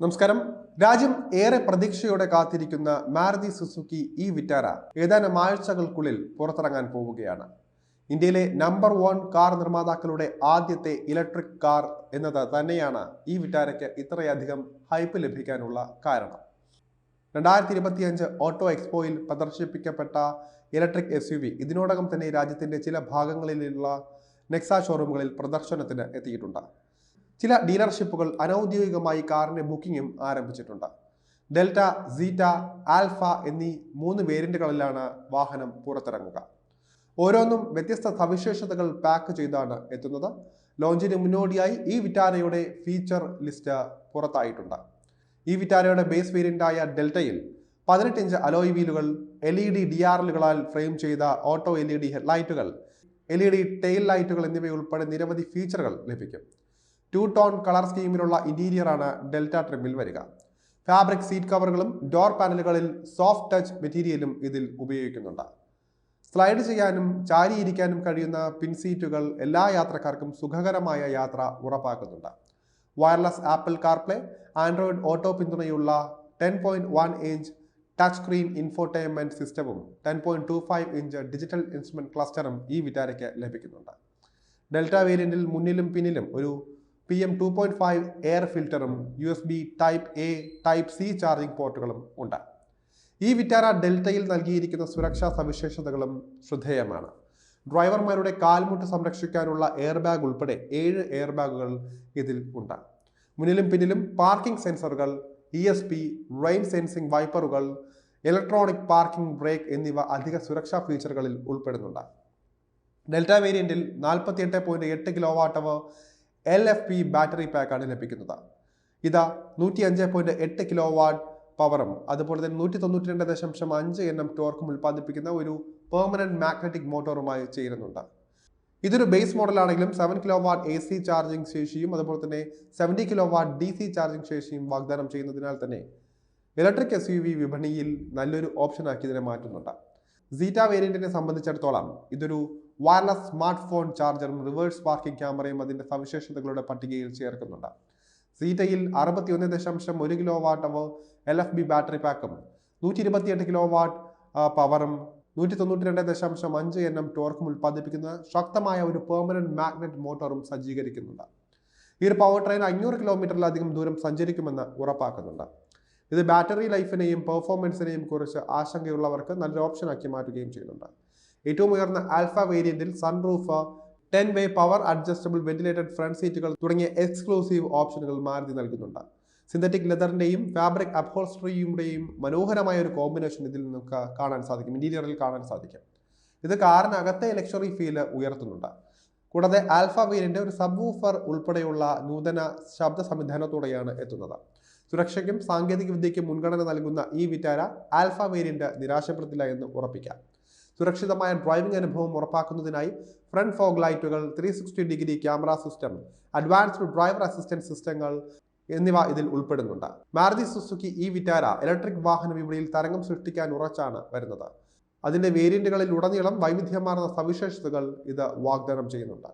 നമസ്കാരം. രാജ്യം ഏറെ പ്രതീക്ഷയോടെ കാത്തിരിക്കുന്ന മാരുതി സുസുക്കി ഇ വിറ്റാര ഏതാനും ആഴ്ചകൾക്കുള്ളിൽ പുറത്തിറങ്ങാൻ പോവുകയാണ്. ഇന്ത്യയിലെ നമ്പർ വൺ കാർ നിർമ്മാതാക്കളുടെ ആദ്യത്തെ ഇലക്ട്രിക് കാർ എന്നത് തന്നെയാണ് ഈ വിറ്റാരയ്ക്ക് ഇത്രയധികം ഹൈപ്പ് ലഭിക്കാനുള്ള കാരണം. രണ്ടായിരത്തി ഇരുപത്തിയഞ്ച് ഓട്ടോ എക്സ്പോയിൽ പ്രദർശിപ്പിക്കപ്പെട്ട ഇലക്ട്രിക് എസ് യു വി ഇതിനോടകം തന്നെ രാജ്യത്തിന്റെ ചില ഭാഗങ്ങളിലുള്ള നെക്സ ഷോറൂമുകളിൽ പ്രദർശനത്തിന് എത്തിയിട്ടുണ്ട്. ചില ഡീലർഷിപ്പുകൾ അനൗദ്യോഗികമായി കാറിന്റെ ബുക്കിങ്ങും ആരംഭിച്ചിട്ടുണ്ട്. ഡെൽറ്റ സീറ്റ ആൽഫ എന്നീ മൂന്ന് വേരിയന്റുകളിലാണ് വാഹനം പുറത്തിറങ്ങുക. ഓരോന്നും വ്യത്യസ്ത സവിശേഷതകൾ പാക്ക് ചെയ്താണ് എത്തുന്നത്. ലോഞ്ചിന് മുന്നോടിയായി ഈ വിറ്റാരയുടെ ഫീച്ചർ ലിസ്റ്റ് പുറത്തായിട്ടുണ്ട്. ഈ വിറ്റാരയുടെ ബേസ് വേരിയന്റായ ഡെൽറ്റയിൽ പതിനെട്ട് inch alloy വീലുകൾ L E D D R frame ചെയ്ത ഓട്ടോ എൽ ഇ ഡി ഹെഡ്ലൈറ്റുകൾ എൽ ഇ ഡി ടെയിൽ ലൈറ്റുകൾ എന്നിവയുൾപ്പെടെ നിരവധി ഫീച്ചറുകൾ ലഭിക്കും. ടു ടോൺ കളർ സ്കീമിലുള്ള ഇന്റീരിയറാണ് ഡെൽറ്റ ട്രിമ്മിൽ വരിക. ഫാബ്രിക് സീറ്റ് കവറുകളും ഡോർ പാനലുകളിൽ സോഫ്റ്റ് ടച്ച് മെറ്റീരിയലും ഇതിൽ ഉപയോഗിക്കുന്നുണ്ട്. സ്ലൈഡ് ചെയ്യാനും ചാരിയിരിക്കാനും കഴിയുന്ന പിൻ സീറ്റുകൾ എല്ലാ യാത്രക്കാർക്കും സുഖകരമായ യാത്ര ഉറപ്പാക്കുന്നുണ്ട്. Wireless Apple CarPlay Android auto പിന്തുണയുള്ള ten point one inch touch screen infotainment സിസ്റ്റവും ten point two five inch digital instrument ക്ലസ്റ്ററും ഈ വിറ്റാരയ്ക്ക് ലഭിക്കുന്നുണ്ട്. ഡെൽറ്റ വേരിയന്റിൽ മുന്നിലും പിന്നിലും ഒരു PM two point five air ഫിൽറ്ററും USB type A type C charging പോർട്ടുകളും ഉണ്ട്. ഈ വിറ്റാര ഡെൽറ്റയിൽ നൽകിയിരിക്കുന്ന സുരക്ഷാ സവിശേഷതകളും ശ്രദ്ധേയമാണ്. ഡ്രൈവർമാരുടെ കാൽമുട്ട് സംരക്ഷിക്കാനുള്ള എയർ ബാഗ് ഉൾപ്പെടെ ഏഴ് എയർ ബാഗുകൾ ഇതിൽ ഉണ്ട്. മുന്നിലും പിന്നിലും പാർക്കിംഗ് സെൻസറുകൾ E S P rain sensing വൈപ്പറുകൾ electronic parking brake എന്നിവ അധിക സുരക്ഷാ ഫീച്ചറുകളിൽ ഉൾപ്പെടുന്നുണ്ട്. ഡെൽറ്റ വേരിയന്റിൽ നാൽപ്പത്തിയെട്ട് പോയിന്റ് എട്ട് kilowatt L F P battery പാക്കാണ് ലഭിക്കുന്നത്. ഇതാ നൂറ്റി അഞ്ച് പോയിന്റ് എട്ട് കിലോ വാട്ട് പവറും അതുപോലെ തന്നെ നൂറ്റി തൊണ്ണൂറ്റി രണ്ട് ദശാംശം അഞ്ച് എൻ എം ടോർക്കും ഉൽപ്പാദിപ്പിക്കുന്ന ഒരു പെർമനന്റ് മാഗ്നറ്റിക് മോട്ടോറുമായി ചേരുന്നുണ്ട്. ഇതൊരു ബേസ് മോഡലാണെങ്കിലും seven kilowatt A C charging ശേഷിയും അതുപോലെ തന്നെ seventy kilowatt D C charging ശേഷിയും വാഗ്ദാനം ചെയ്യുന്നതിനാൽ തന്നെ ഇലക്ട്രിക് എസ് യു വി വിപണിയിൽ നല്ലൊരു ഓപ്ഷനാക്കി ഇതിനെ മാറ്റുന്നുണ്ട്. സീറ്റ വേരിയന്റിനെ സംബന്ധിച്ചിടത്തോളം ഇതൊരു വയർലെസ് സ്മാർട്ട് ഫോൺ ചാർജറും റിവേഴ്സ് പാർക്കിംഗ് ക്യാമറയും അതിന്റെ സവിശേഷതകളുടെ പട്ടികയിൽ ചേർക്കുന്നുണ്ട്. സീറ്റയിൽ അറുപത്തി ഒന്ന് ദശാംശം ഒരു kilowatt hour L F B battery പാക്കും നൂറ്റി ഇരുപത്തിയെട്ട് കിലോ വാട്ട് പവറും നൂറ്റി തൊണ്ണൂറ്റി രണ്ട് ദശാംശം അഞ്ച് എൻ എം ടോർക്കും ഉൽപ്പാദിപ്പിക്കുന്ന ശക്തമായ ഒരു പെർമനന്റ് മാഗ്നറ്റ് മോട്ടോറും സജ്ജീകരിക്കുന്നുണ്ട്. ഈ ഒരു പവർ ട്രെയിൻ അഞ്ഞൂറ് കിലോമീറ്ററിലധികം ദൂരം സഞ്ചരിക്കുമെന്ന് ഉറപ്പാക്കുന്നുണ്ട്. ഇത് ബാറ്ററി ലൈഫിനെയും പെർഫോമൻസിനെയും കുറിച്ച് ആശങ്കയുള്ളവർക്ക് നല്ലൊരു ഓപ്ഷനാക്കി മാറ്റുകയും ചെയ്യുന്നുണ്ട്. ഏറ്റവും ഉയർന്ന Alpha വേരിയന്റിൽ sunroof ten way power adjustable ventilated front സീറ്റുകൾ തുടങ്ങിയ എക്സ്ക്ലൂസീവ് ഓപ്ഷനുകൾ മാരുതി നൽകുന്നുണ്ട്. സിന്തറ്റിക് ലെതറിന്റെയും ഫാബ്രിക് അപ്ഹോൾസ്റ്ററിയുടെയും മനോഹരമായ ഒരു കോമ്പിനേഷൻ ഇതിൽ നമുക്ക് കാണാൻ സാധിക്കും ഇന്റീരിയറിൽ കാണാൻ സാധിക്കും. ഇത് കാറിനകത്തെ ലക്ഷറി ഫീൽ ഉയർത്തുന്നുണ്ട്. കൂടാതെ ആൽഫ വേരിയന്റ് ഒരു സബ് വൂഫർ ഉൾപ്പെടെയുള്ള നൂതന ശബ്ദ സംവിധാനത്തോടെയാണ് എത്തുന്നത്. സുരക്ഷയ്ക്കും സാങ്കേതിക വിദ്യയ്ക്കും മുൻഗണന നൽകുന്ന ഈ വിറ്റാര ആൽഫ വേരിയന്റ് നിരാശപ്പെടുത്തില്ല എന്ന് ഉറപ്പിക്കാം. സുരക്ഷിതമായ ഡ്രൈവിംഗ് അനുഭവം ഉറപ്പാക്കുന്നതിനായി ഫ്രണ്ട് ഫോഗ് ലൈറ്റുകൾ three sixty degree camera system advanced driver assistance സിസ്റ്റങ്ങൾ എന്നിവ ഇതിൽ ഉൾപ്പെടുന്നുണ്ട്. മാരുതി സുസുക്കി ഈ വിറ്റാര ഇലക്ട്രിക് വാഹന വിപണിയിൽ തരംഗം സൃഷ്ടിക്കാൻ ഉറച്ചാണ് വരുന്നത്. അതിന്റെ വേരിയന്റുകളിൽ ഉടനീളം വൈവിധ്യമാർന്ന സവിശേഷതകൾ ഇത് വാഗ്ദാനം ചെയ്യുന്നുണ്ട്.